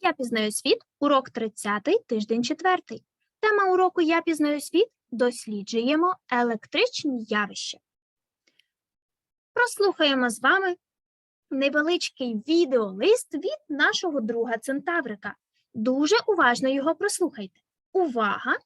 Я пізнаю світ, урок 30, тиждень 4. Тема уроку Я пізнаю світ досліджуємо електричні явища. Прослухаємо з вами невеличкий відеолист від нашого друга Центаврика. Дуже уважно його прослухайте. Увага!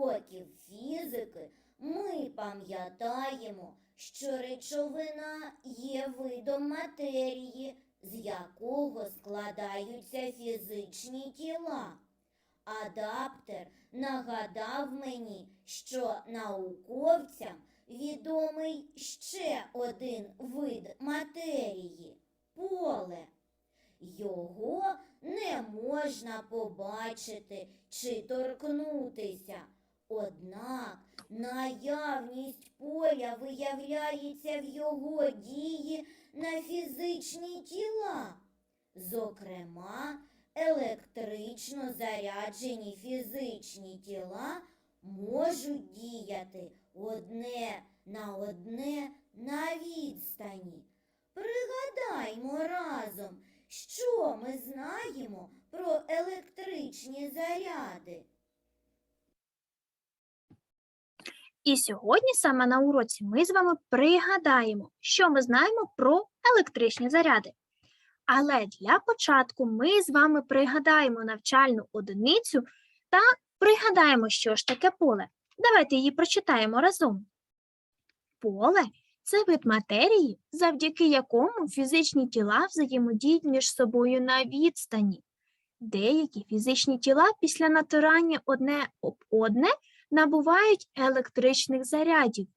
Уроків фізики ми пам'ятаємо, що речовина є видом матерії, з якого складаються фізичні тіла. Адаптер нагадав мені, що науковцям відомий ще один вид матерії поле. Його не можна побачити чи торкнутися. Однак наявність поля виявляється в його дії на фізичні тіла. Зокрема, електрично заряджені фізичні тіла можуть діяти одне на одне на відстані. Пригадаймо разом, що ми знаємо про електричні заряди. І сьогодні саме на уроці ми з вами пригадаємо, що ми знаємо про електричні заряди. Але для початку ми з вами пригадаємо навчальну одиницю та пригадаємо, що ж таке поле. Давайте її прочитаємо разом. Поле це вид матерії, завдяки якому фізичні тіла взаємодіють між собою на відстані. Деякі фізичні тіла після натирання одне об одне набувають електричних зарядів,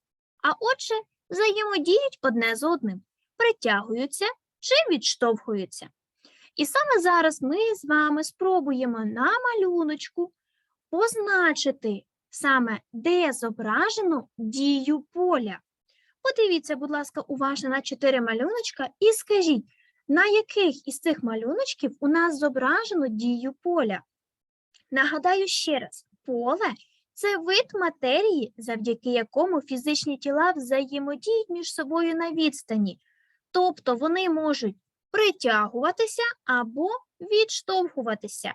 а отже, взаємодіють одне з одним, притягуються чи відштовхуються. І саме зараз ми з вами спробуємо на малюночку позначити саме, де зображено дію поля. Подивіться, будь ласка, уважно на чотири малюночка і скажіть, на яких із цих малюночків у нас зображено дію поля? Нагадаю ще раз, поле це вид матерії, завдяки якому фізичні тіла взаємодіють між собою на відстані, тобто вони можуть притягуватися або відштовхуватися.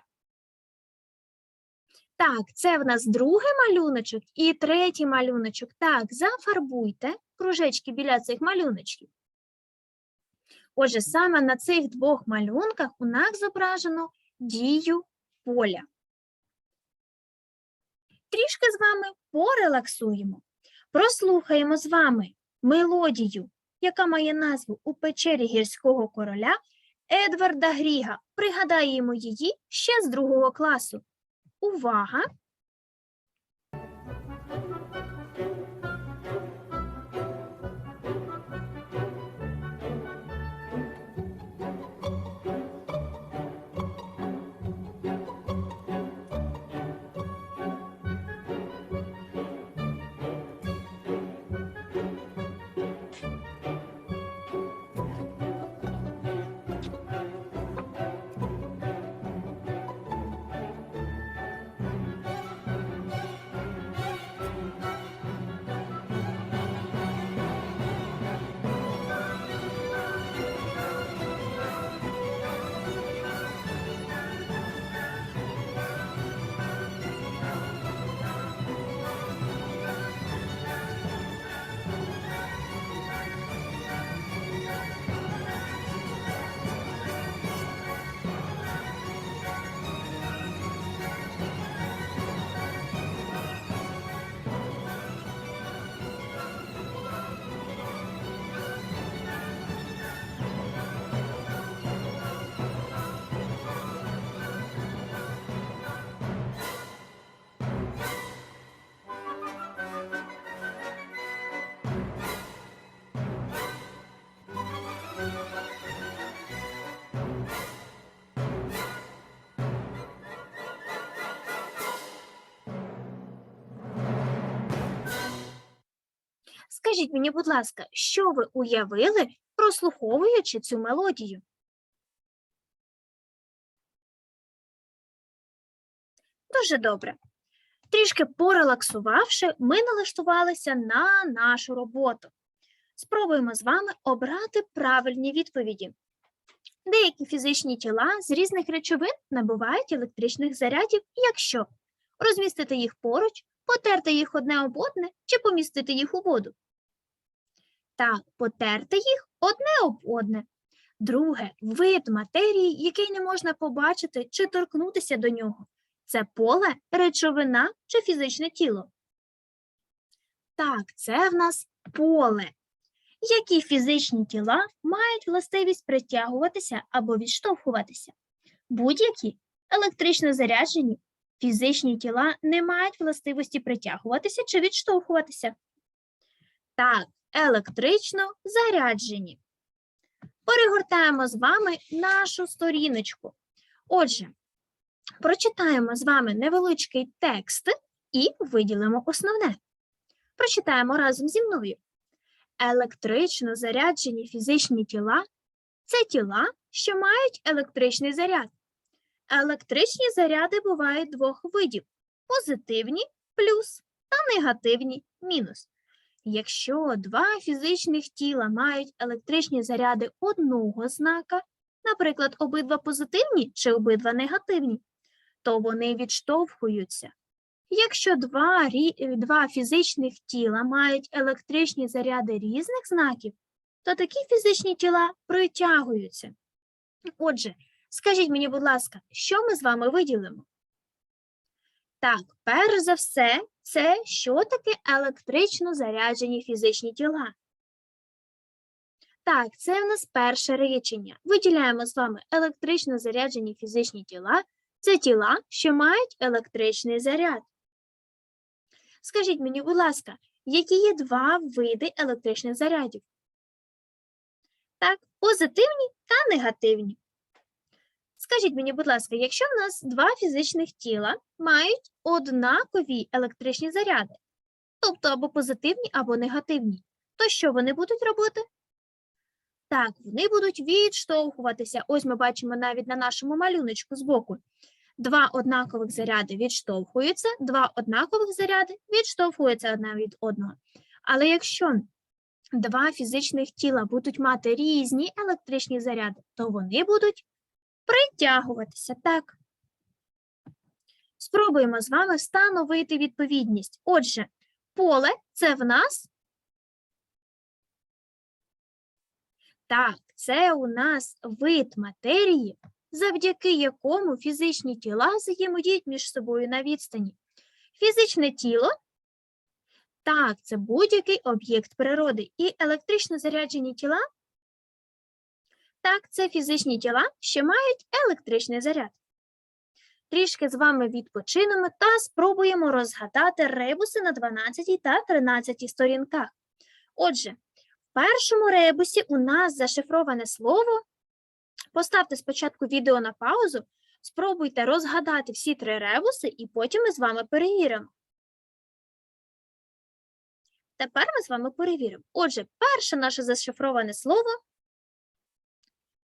Так, це в нас другий малюночок і третій малюночок. Так, зафарбуйте кружечки біля цих малюночків. Отже, саме на цих двох малюнках у нас зображено дію поля. Трішки з вами порелаксуємо. Прослухаємо з вами мелодію, яка має назву у печері гірського короля Едварда Гріга. Пригадаємо її ще з другого класу. Увага! Скажіть мені, будь ласка, що ви уявили, прослуховуючи цю мелодію? Дуже добре. Трішки порелаксувавши, ми налаштувалися на нашу роботу. Спробуємо з вами обрати правильні відповіді. Деякі фізичні тіла з різних речовин набувають електричних зарядів, якщо розмістити їх поруч, потерти їх одне об одне чи помістити їх у воду. Так, потерти їх одне об одне. Друге вид матерії, який не можна побачити чи торкнутися до нього. Це поле, речовина чи фізичне тіло. Так, це в нас поле. Які фізичні тіла мають властивість притягуватися або відштовхуватися? Будь-які електрично заряджені фізичні тіла не мають властивості притягуватися чи відштовхуватися. Так, електрично заряджені. Перегортаємо з вами нашу сторіночку. Отже, прочитаємо з вами невеличкий текст і виділимо основне. Прочитаємо разом зі мною. Електрично заряджені фізичні тіла це тіла, що мають електричний заряд. Електричні заряди бувають двох видів: позитивні плюс та негативні мінус. Якщо два фізичних тіла мають електричні заряди одного знака, наприклад, обидва позитивні чи обидва негативні, то вони відштовхуються. Якщо два, два фізичних тіла мають електричні заряди різних знаків, то такі фізичні тіла притягуються. Отже, скажіть мені, будь ласка, що ми з вами виділимо? Так, перш за все, це що таке електрично заряджені фізичні тіла? Так, це в нас перше речення. Виділяємо з вами електрично заряджені фізичні тіла. Це тіла, що мають електричний заряд. Скажіть мені, будь ласка, які є два види електричних зарядів? Так, позитивні та негативні. Скажіть мені, будь ласка, якщо в нас два фізичних тіла мають однакові електричні заряди, тобто або позитивні, або негативні, то що вони будуть робити? Так, вони будуть відштовхуватися. Ось ми бачимо навіть на нашому малюночку збоку. Два однакових заряди відштовхуються, два однакових заряди відштовхуються одне від одного. Але якщо два фізичних тіла будуть мати різні електричні заряди, то вони будуть притягуватися. Так. Спробуємо з вами встановити відповідність. Отже, поле це в нас. Так, це у нас вид матерії, завдяки якому фізичні тіла взаємодіють між собою на відстані. Фізичне тіло так, це будь-який об'єкт природи. І електрично заряджені тіла так, це фізичні тіла, що мають електричний заряд. Трішки з вами відпочинемо та спробуємо розгадати ребуси на 12 та 13 сторінках. Отже, в першому ребусі у нас зашифроване слово. Поставте спочатку відео на паузу, спробуйте розгадати всі три ребуси, і потім ми з вами перевіримо. Тепер ми з вами перевіримо. Отже, перше наше зашифроване слово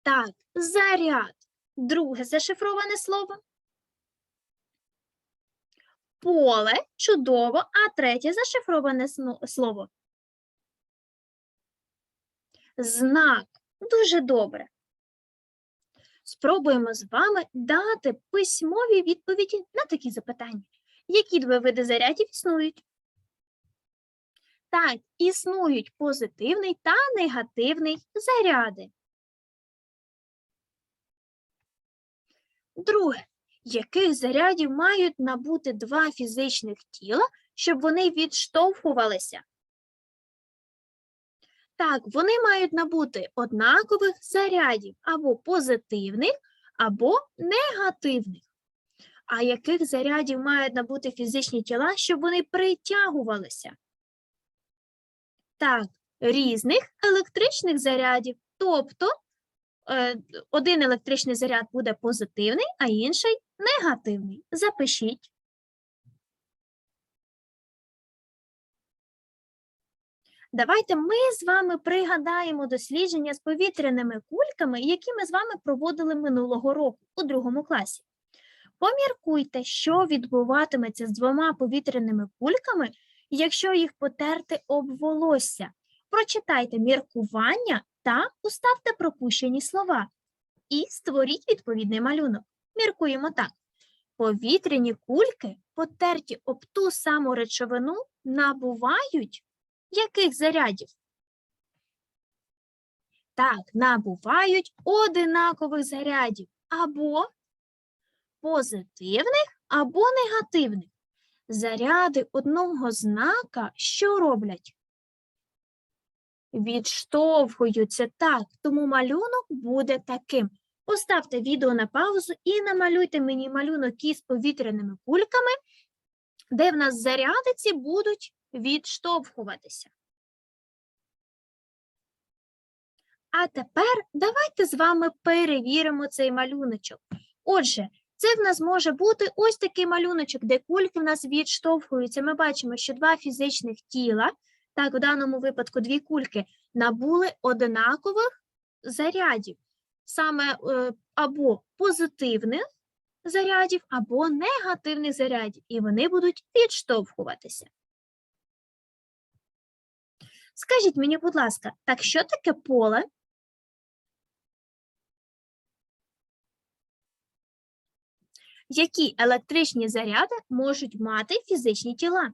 так, заряд. Друге зашифроване слово. Поле чудово, а третє зашифроване слово. Знак. Дуже добре. Спробуємо з вами дати письмові відповіді на такі запитання. Які два види зарядів існують? Так, існують позитивний та негативний заряди. Друге, яких зарядів мають набути два фізичних тіла, щоб вони відштовхувалися? Так, вони мають набути однакових зарядів або позитивних, або негативних. А яких зарядів мають набути фізичні тіла, щоб вони притягувалися? Так, різних електричних зарядів, тобто один електричний заряд буде позитивний, а інший негативний. Запишіть. Давайте ми з вами пригадаємо дослідження з повітряними кульками, які ми з вами проводили минулого року у другому класі. Поміркуйте, що відбуватиметься з двома повітряними кульками, якщо їх потерти об волосся. Прочитайте міркування та уставте пропущені слова і створіть відповідний малюнок. Міркуємо так. Повітряні кульки, потерті об ту саму речовину, набувають яких зарядів? Так, набувають одинакових зарядів або позитивних, або негативних. Заряди одного знака що роблять? Відштовхуються так, тому малюнок буде таким. Поставте відео на паузу і намалюйте мені малюнок із повітряними кульками, де в нас заряди ці будуть відштовхуватися. А тепер давайте з вами перевіримо цей малюночок. Отже, це в нас може бути ось такий малюночок, де кульки в нас відштовхуються. Ми бачимо, що два фізичних тіла, так, в даному випадку дві кульки, набули одинакових зарядів, саме е, або позитивних зарядів, або негативних зарядів, і вони будуть відштовхуватися. Скажіть мені, будь ласка, так що таке поле? Які електричні заряди можуть мати фізичні тіла?